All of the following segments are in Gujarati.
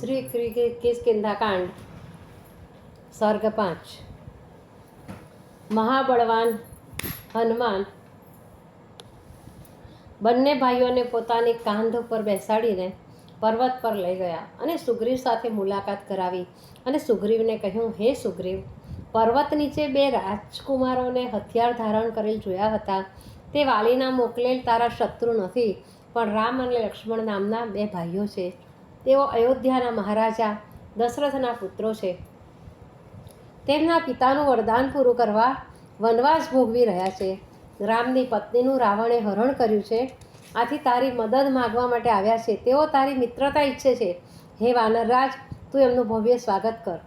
શ્રી કિસ્કિંધાકાંડ સર્ગ પાંચ મહાબળવાન હનુમાન બંને ભાઈઓને પોતાની કાંધ ઉપર બેસાડીને પર્વત પર લઈ ગયા અને સુગ્રીવ સાથે મુલાકાત કરાવી અને સુગ્રીવને કહ્યું, હે સુગ્રીવ, પર્વત નીચે બે રાજકુમારોને હથિયાર ધારણ કરેલ જોયા હતા. તે વાલીના મોકલેલ તારા શત્રુ નથી. પણ રામ અને લક્ષ્મણ નામના બે ભાઈઓ છે. તેઓ અયોધ્યાના મહારાજા દશરથના પુત્રો છે. તેમના પિતાનું વરદાન પૂરું કરવા વનવાસ ભોગવી રહ્યા છે. રામની પત્નીનું રાવણે હરણ કર્યું છે. આથી તારી મદદ માગવા માટે આવ્યા છે. તેઓ તારી મિત્રતા ઈચ્છે છે. હે વાનરરાજ, તું એમનું ભવ્ય સ્વાગત કર.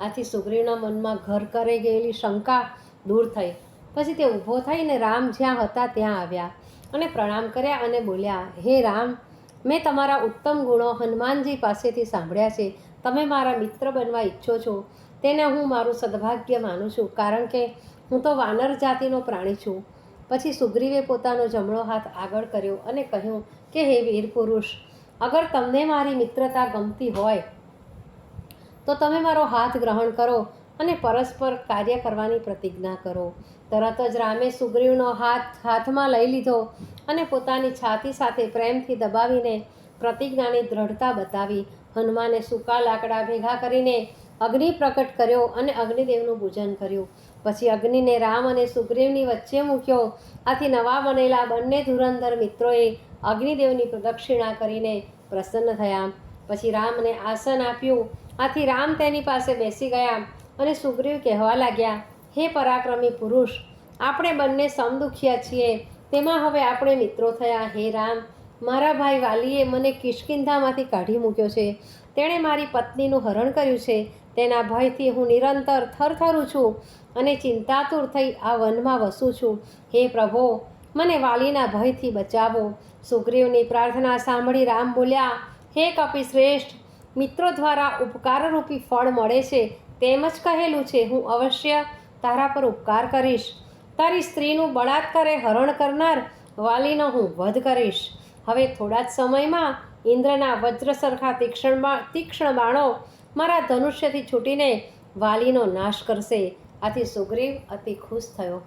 આથી સુગ્રીવના મનમાં ઘર કરે ગયેલી શંકા દૂર થઈ. પછી તે ઊભો થઈને રામ જ્યાં હતા ત્યાં આવ્યા. અને પ્રણામ કર્યા અને બોલ્યા, હે રામ, મેં તમારા ઉત્તમ ગુણો હનુમાનજી પાસેથી સાંભળ્યા છે. તમે મારા મિત્ર બનવા ઈચ્છો છો. તેને હું મારું સદભાગ્ય માનું છું, કારણ કે હું તો વાનર જાતિનો પ્રાણી છું. પછી સુગ્રીવે પોતાનો જમણો હાથ આગળ કર્યો અને કહ્યું કે, હે વીર પુરુષ, અગર તમને મારી મિત્રતા ગમતી હોય, તો તમે મારો હાથ ગ્રહણ કરો અને પરસ્પર કાર્ય કરવાની પ્રતિજ્ઞા કરો. તરત જ રામે સુગ્રીવનો હાથ હાથમાં લઈ લીધો અને પોતાની છાતી સાથે પ્રેમથી દબાવીને પ્રતિજ્ઞાની દ્રઢતા બતાવી હનુમાને સૂકા લાકડા ભેગા કરીને અગ્નિ પ્રકટ કર્યો અને અગ્નિદેવનું પૂજન કર્યું. પછી અગ્નિને રામ અને સુગ્રીવની વચ્ચે મૂક્યો. આથી નવા બનેલા બંને ધુરંધર મિત્રોએ અગ્નિદેવની પ્રદક્ષિણા કરીને પ્રસન્ન થયા. પછી રામને આસન આપ્યું. આથી રામ તેની પાસે બેસી ગયા અને સુગ્રીવ કહેવા લાગ્યા, હે પરાક્રમી પુરુષ, આપણે બંને સમદુખિયા છીએ. તેમાં હવે આપણે મિત્રો થયા, હે રામ, મારા ભાઈ વાલીએ મને કિષ્કિંધામાંથી કાઢી મૂક્યો છે. તેણે મારી પત્નીનું હરણ કર્યું છે. તેના ભયથી હું નિરંતર થરથરું છું અને ચિંતાતુર થઈ આ વનમાં વસું છું. હે પ્રભો, મને વાલીના ભયથી બચાવો. સુગ્રીવની પ્રાર્થના સાંભળી રામ બોલ્યા, હે કપિ શ્રેષ્ઠ મિત્રો દ્વારા ઉપકારરૂપી ફળ મળે છે. તેમ જ કહેલું છે, હું અવશ્ય તારા પર ઉપકાર કરીશ. તારી સ્ત્રીનું બળાત્કારે હરણ કરનાર વાલીનો હું વધ કરીશ. હવે થોડા જ સમયમાં ઇન્દ્રના વજ્ર સરખા તીક્ષ્ણ તીક્ષ્ણ બાણો મારા ધનુષ્યથી છૂટીને વાલીનો નાશ કરશે. આથી સુગ્રીવ અતિ ખુશ થયો.